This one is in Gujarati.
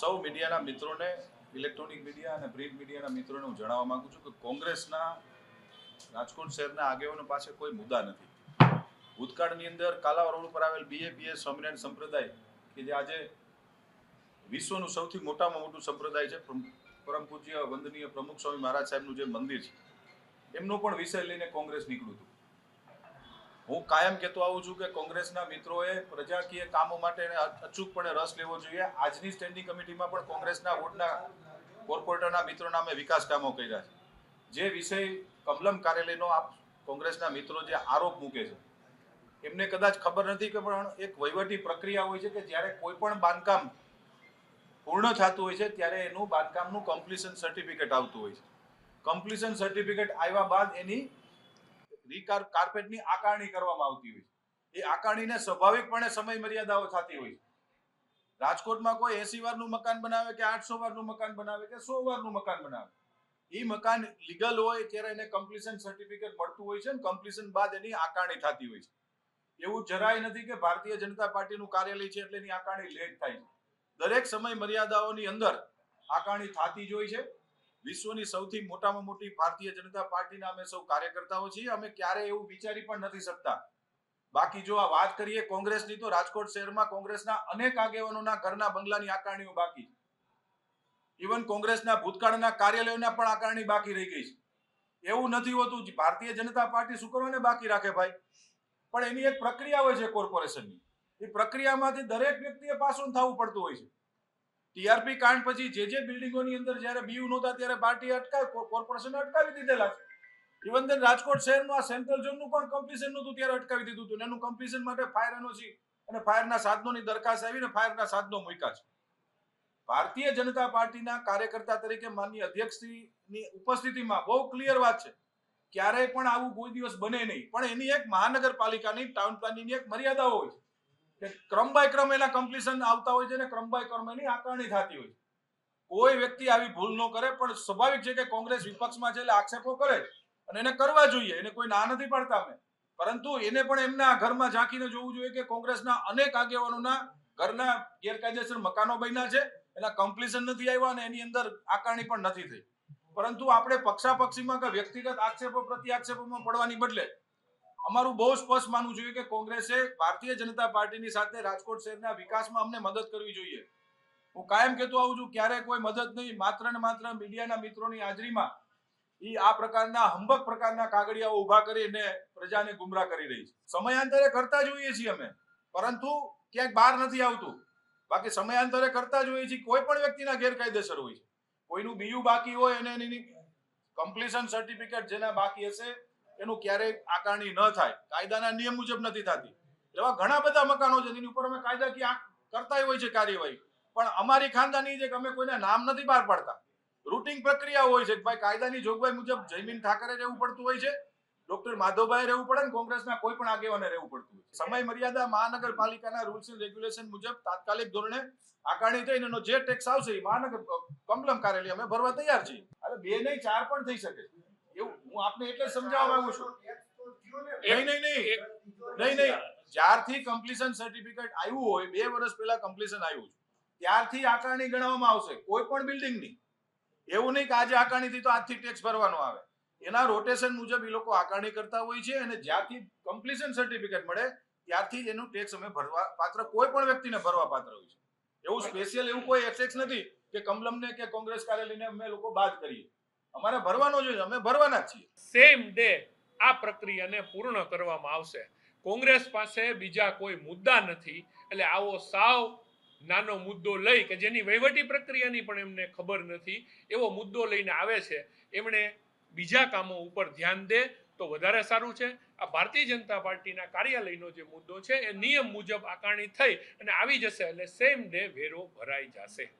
સૌ મીડિયાના મિત્રોને ઇલેક્ટ્રોનિક મીડિયા અને પ્રિન્ટ મીડિયાના મિત્રોને હું જણાવવા માંગુ છું કે કોંગ્રેસના રાજકોટ શહેરના આગેવાનો પાસે કોઈ મુદ્દા નથી. ભૂતકાળની અંદર કાલાવા રોડ ઉપર આવેલ બીએપીએ સ્વામિનારાયણ સંપ્રદાય, કે જે આજે વિશ્વનું સૌથી મોટામાં મોટું સંપ્રદાય છે પરમ પૂજ્ય વંદનીય પ્રમુખ સ્વામી મહારાજ સાહેબનું જે મંદિર છે, એમનો પણ વિષય લઈને કોંગ્રેસ નીકળ્યું હતું. હું કાયમ કહેતો આવું છું કે કોંગ્રેસના મિત્રોએ પ્રજાકીય કામો માટે અચૂકપણે રસ લેવો જોઈએ. આજની સ્ટેન્ડિંગ કમિટીમાં પણ કોંગ્રેસના વોર્ડના કોર્પોરેટરના મિત્રોના અમે વિકાસ કામો કર્યા છે. જે વિષય કમલમ કાર્યાલયનો આપ કોંગ્રેસના મિત્રો જે આરોપ મૂકે છે, એમને કદાચ ખબર નથી કે પણ એક વહીવટી પ્રક્રિયા હોય છે કે જ્યારે કોઈ પણ બાંધકામ પૂર્ણ થતું હોય છે, ત્યારે એનું બાંધકામનું કમ્પ્લીશન સર્ટિફિકેટ આવતું હોય છે. કમ્પ્લીશન સર્ટિફિકેટ આવ્યા બાદ એની રીકાર કાર્પેટની આકારણી કરવામાં આવતી હોય છે. એ આકારણીને સ્વાભાવિકપણે સમય મર્યાદાઓ થતી હોય છે. રાજકોટમાં કોઈ એસી વારનું મકાન બનાવે કે આઠસો વારનું મકાન બનાવે કે સો વારનું મકાન બનાવે? એ મકાન લીગલ હોય ત્યારે એને કમ્પ્લીશન સર્ટિફિકેટ મળતું હોય છે ને કમ્પ્લીશન બાદ એની આકારણી થતી હોય છે. એવું જરાય નથી કે ભારતીય જનતા પાર્ટીનું કાર્યાલય છે એટલે એની આકારણી લેટ થાય છે. દરેક સમય મર્યાદાઓની અંદર આકારણી થતી જ હોય છે. વિશ્વની સૌથી મોટામાં મોટી ભારતીય જનતા પાર્ટીના અમે સૌ કાર્યકર્તાઓ છીએ. અમે ક્યારે એવું વિચારી પણ નથી શકતા. બાકી જો આ વાત કરીએ, કોંગ્રેસની તો રાજકોટ શહેરમાં કોંગ્રેસના અનેક આગેવાનોના ઘરના બંગલાની આકારણીઓ બાકી ઇવન કોંગ્રેસના ભૂતકાળના કાર્યાલયોના પણ આકારણી બાકી રહી ગઈ છે. એવું નથી હોતું ભારતીય જનતા પાર્ટી શું કરવાને બાકી રાખે ભાઈ. પણ એની એક પ્રક્રિયા હોય છે કોર્પોરેશનની. એ પ્રક્રિયામાંથી દરેક વ્યક્તિએ પાસું થવું પડતું હોય છે. ટીઆરપી કાંડ પછી જે જે બિલ્ડિંગોની અંદર જ્યારે બીયુ નહોતા, ત્યારે પાર્ટી અટકાવી કોર્પોરેશન અટકાવી દીધેલા છે. ઇવન દેન રાજકોટ શહેરનું આ સેન્ટ્રલ ઝોનનું પણ કમ્પિશન નહોતું, ત્યારે અટકાવી દીધું હતું. એનું કમ્પિશન માટે ફાયર એનઓસી અને ફાયરના સાધનોની દરખાસ્ત આવીને ફાયરના સાધનો મૂક્યા છે. ભારતીય જનતા પાર્ટીના કાર્યકર્તા તરીકે માનનીય અધ્યક્ષશ્રીની ઉપસ્થિતિમાં બહુ ક્લિયર વાત છે. ક્યારેય પણ આવું કોઈ દિવસ બને નહીં. પણ એની એક મહાનગરપાલિકાની ટાઉન પ્લાનિંગની એક મર્યાદાઓ હોય છે. કે ક્રમ બાય ક્રમ એના કમ્પ્લીશન આવતા હોય છે ને ક્રમ બાય ક્રમ એની આકારણી થતી હોય છે. કોઈ વ્યક્તિ આવી ભૂલ ન કરે, પણ સ્વાભાવિક છે કે કોંગ્રેસ વિપક્ષમાં છે એટલે આક્ષેપો કરે અને એને કરવા જોઈએ. એને કોઈ ના નથી પાડતા અમે. પરંતુ એને પણ એમના ઘરમાં ઝાંકીને જોવું જોઈએ કે કોંગ્રેસના અનેક આગેવાનોના ઘરના ગેરકાયદેસર મકાનો બન્યા છે, એના કમ્પ્લીશન નથી આવ્યા અને એની અંદર આકારણી પણ નથી થઈ. પરંતુ આપણે પક્ષાપક્ષીમાં કે વ્યક્તિગત આક્ષેપો પ્રતિ આક્ષેપોમાં પડવાની બદલે અમારું બહુ સ્પષ્ટ માનવું જોઈએ કે કોંગ્રેસે ભારતીય જનતા પાર્ટીની સાથે રાજકોટ શહેરના વિકાસમાં અમને મદદ કરવી જોઈએ. હું કાયમ કહેતો આવું છું, ક્યારે કોઈ મદદ નહીં, માત્ર ને માત્ર મીડિયાના મિત્રોની હાજરીમાં એ આ પ્રકારના હંબક પ્રકારના કાગળિયાઓ ઊભા કરીને પ્રજાને ગુમરાહ કરી રહી છે. સમયાંતરે કરતા જોઈએ છીએ અમે, પરંતુ ક્યાંક બહાર નથી આવતું. બાકી સમયાંતરે કરતા જોઈએ છીએ, કોઈ પણ વ્યક્તિના ગેરકાયદેસર હોય છે. કોઈનું બીયું બાકી હોય અને એની કમ્પ્લીશન સર્ટિફિકેટ જેના બાકી હશે એનું ક્યારેય આકારણી ન થાય. કાયદાના નિયમ મુજબ નથી થતી. એવા ઘણા બધા મકાનો છે, જેની ઉપર અમે કાયદાકીય કરતા હોય છે કાર્યવાહી. પણ અમારી ખાનદાની છે કે અમે કોઈને નામ નથી બહાર પાડતા. રૂટિંગ પ્રક્રિયા હોય છે ભાઈ કાયદાની જોગવાઈ મુજબ જયમીન ઠાકરે રહેવું પડતું હોય છે, ડોક્ટર માધવભાઈ રહેવું પડે ને કોંગ્રેસના કોઈ પણ આગેવાને રહેવું પડતું હોય સમય મર્યાદા મહાનગરપાલિકાના રૂલ્સ એન્ડ રેગ્યુલેશન મુજબ તાત્કાલિક ધોરણે આકારણી થઈને એનો જે ટેક્સ આવશે એ મહાનગર કમલમ કાર્યાલય અમે ભરવા તૈયાર છીએ. હવે બે નહીં, ચાર પણ થઈ શકે એવું હું આપને એટલે સમજાવવા માંગુ છું. નહીં નહીં નહીં. નહીં નહીં. જ્યારથી કમ્પ્લીશન સર્ટિફિકેટ આવ્યું હોય બે વર્ષ પહેલા કમ્પ્લીશન આવ્યું છે. ત્યારથી આકારણી ગણવામાં આવશે કોઈ પણ બિલ્ડિંગની એવું નહીં કે આજે આકારણી થઈ તો આજથી ટેક્સ ભરવાનો આવે. એના રોટેશન મુજબ એ લોકો આકારણી કરતા હોય છે અને જ્યારથી કમ્પ્લીશન સર્ટિફિકેટ મળે ત્યારથી જ એનું ટેક્સ અમે ભરવા પાત્ર કોઈ પણ વ્યક્તિને ભરવા પાત્ર હોય છે. એવું સ્પેશિયલ એવું કોઈ એક્સેક્સ નથી કે કમલમને કે કોંગ્રેસ કાર્યાલયને અમે લોકો બાદ કરીએ. અમારે ભરવાનો જોઈએ અમે ભરવાના છીએ. સેમ ડે આ પ્રક્રિયાને પૂર્ણ કરવામાં આવશે. કોંગ્રેસ પાસે બીજા કોઈ મુદ્દા નથી, એટલે આવો સાવ નાનો મુદ્દો લઈ કે જેની વહીવટી પ્રક્રિયાની પણ એમને ખબર નથી, એવો મુદ્દો લઈને આવે છે, એમણે બીજા કામો ઉપર ધ્યાન દે તો વધારે સારું છે. આ ભારતીય જનતા પાર્ટીના કાર્યાલયનો જે મુદ્દો છે, એ નિયમ મુજબ આકારણી થઈ અને આવી જશે, એટલે સેમ ડે વેરો ભરાઈ જશે.